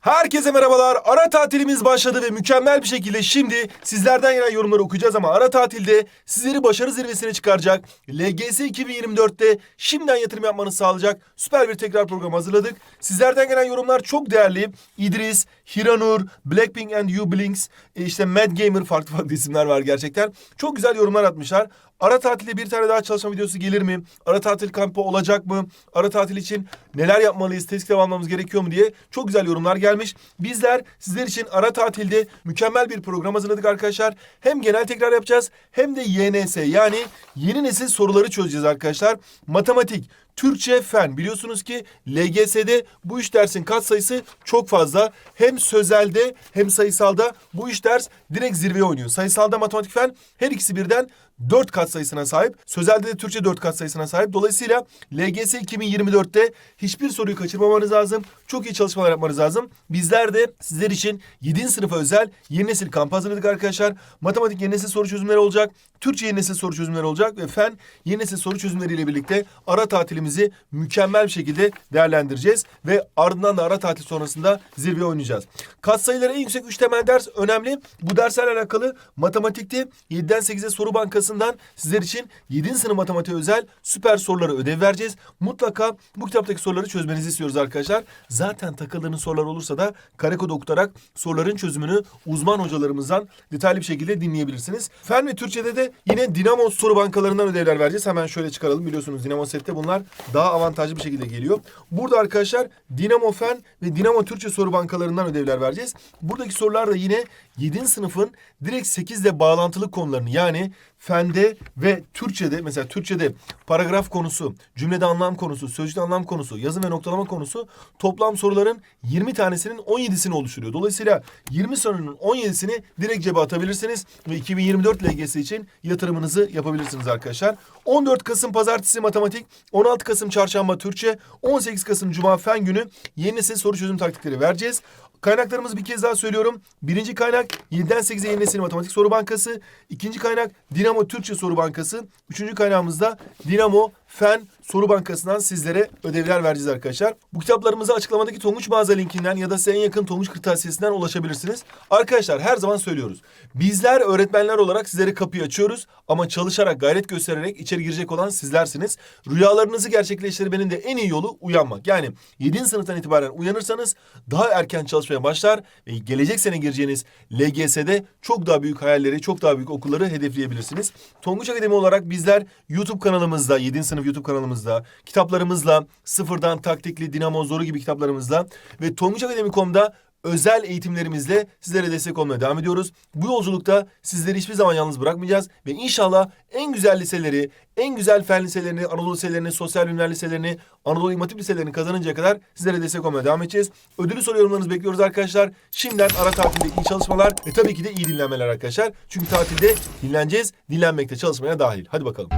Herkese merhabalar. Ara tatilimiz başladı ve mükemmel bir şekilde şimdi sizlerden gelen yorumları okuyacağız ama ara tatilde sizleri başarı zirvesine çıkaracak LGS 2024'te şimdiden yatırım yapmanızı sağlayacak süper bir tekrar program hazırladık. Sizlerden gelen yorumlar çok değerli. İdris, Hiranur, Blackpink and You Blinks, e, işte Mad Gamer farklı farklı isimler var gerçekten. Çok güzel yorumlar atmışlar. Ara tatilde bir tane daha çalışma videosu gelir mi? Ara tatil kampı olacak mı? Ara tatil için neler yapmalıyız? Test almamız gerekiyor mu diye çok güzel yorumlar gelmiş. Bizler sizler için ara tatilde mükemmel bir program hazırladık arkadaşlar. Hem genel tekrar yapacağız hem de YNS yani yeni nesil soruları çözeceğiz arkadaşlar. Matematik, Türkçe, fen. Biliyorsunuz ki LGS'de bu üç dersin katsayısı çok fazla. Hem sözelde hem sayısalda bu üç ders direkt zirveye oynuyor. Sayısalda matematik fen her ikisi birden 4 kat sayısına sahip. Sözelde de Türkçe 4 kat sayısına sahip. Dolayısıyla LGS 2024'te hiçbir soruyu kaçırmamanız lazım. Çok iyi çalışmalar yapmanız lazım. Bizler de sizler için 7. sınıfa özel yeni nesil kamp hazırladık arkadaşlar. Matematik yeni nesil soru çözümleri olacak. Türkçe yeni nesil soru çözümleri olacak ve fen yeni nesil soru çözümleriyle birlikte ara tatilimizi mükemmel bir şekilde değerlendireceğiz ve ardından da ara tatil sonrasında zirveye oynayacağız. Katsayıları en yüksek 3 temel ders önemli. Bu derslerle alakalı matematikte 7'den 8'e soru bankasından sizler için 7. sınıf matematik özel süper soruları ödev vereceğiz. Mutlaka bu kitaptaki soruları çözmenizi istiyoruz arkadaşlar. Zaten takıldığınız sorular olursa da kare kod okutarak soruların çözümünü uzman hocalarımızdan detaylı bir şekilde dinleyebilirsiniz. Fen ve Türkçe'de de yine Dinamo soru bankalarından ödevler vereceğiz. Hemen şöyle çıkaralım. Biliyorsunuz Dinamo sette bunlar daha avantajlı bir şekilde geliyor. Burada arkadaşlar Dinamo Fen ve Dinamo Türkçe soru bankalarından ödevler vereceğiz. Buradaki sorular da yine 7. sınıfın direkt 8 ile bağlantılı konularını yani Fende ve Türkçe'de mesela Türkçe'de paragraf konusu, cümlede anlam konusu, sözcükte anlam konusu, yazım ve noktalama konusu toplam soruların 20 tanesinin 17'sini oluşturuyor. Dolayısıyla 20 sorunun 17'sini direkt cebe atabilirsiniz ve 2024 LGS için yatırımınızı yapabilirsiniz arkadaşlar. 14 Kasım Pazartesi Matematik, 16 Kasım Çarşamba Türkçe, 18 Kasım Cuma Fen günü yeni nesil soru çözüm taktikleri vereceğiz. Kaynaklarımızı bir kez daha söylüyorum. Birinci kaynak 7'den 8'e yeni nesil matematik soru bankası. İkinci kaynak Dinamo Türkçe soru bankası. Üçüncü kaynağımızda Dinamo Fen soru bankasından sizlere ödevler vereceğiz arkadaşlar. Bu kitaplarımıza açıklamadaki Tonguç mağaza linkinden ya da size en yakın Tonguç kırtasiyesinden ulaşabilirsiniz. Arkadaşlar her zaman söylüyoruz. Bizler öğretmenler olarak sizlere kapıyı açıyoruz ama çalışarak gayret göstererek içeri girecek olan sizlersiniz. Rüyalarınızı gerçekleştirmenin de en iyi yolu uyanmak. Yani 7. sınıftan itibaren uyanırsanız daha erken çalışmaya başlar ve gelecek sene gireceğiniz LGS'de çok daha büyük hayalleri, çok daha büyük okulları hedefleyebilirsiniz. Tonguç Akademi olarak bizler YouTube kanalımızda, 7. sınıf YouTube kanalımızda, kitaplarımızla, sıfırdan taktikli, dinamo zoru gibi kitaplarımızla ve tonguçakademi.com'da özel eğitimlerimizle sizlere destek olmaya devam ediyoruz. Bu yolculukta sizleri hiçbir zaman yalnız bırakmayacağız ve inşallah en güzel liseleri, en güzel fen liselerini, Anadolu liselerini, sosyal bilimler liselerini, Anadolu İmam liselerini kazanıncaya kadar sizlere destek olmaya devam edeceğiz. Ödülü soru yorumlarınızı bekliyoruz arkadaşlar. Şimdiden ara tatilde iyi çalışmalar ve tabii ki de iyi dinlenmeler arkadaşlar. Çünkü tatilde dinleneceğiz, dinlenmekte çalışmaya dahil. Hadi bakalım.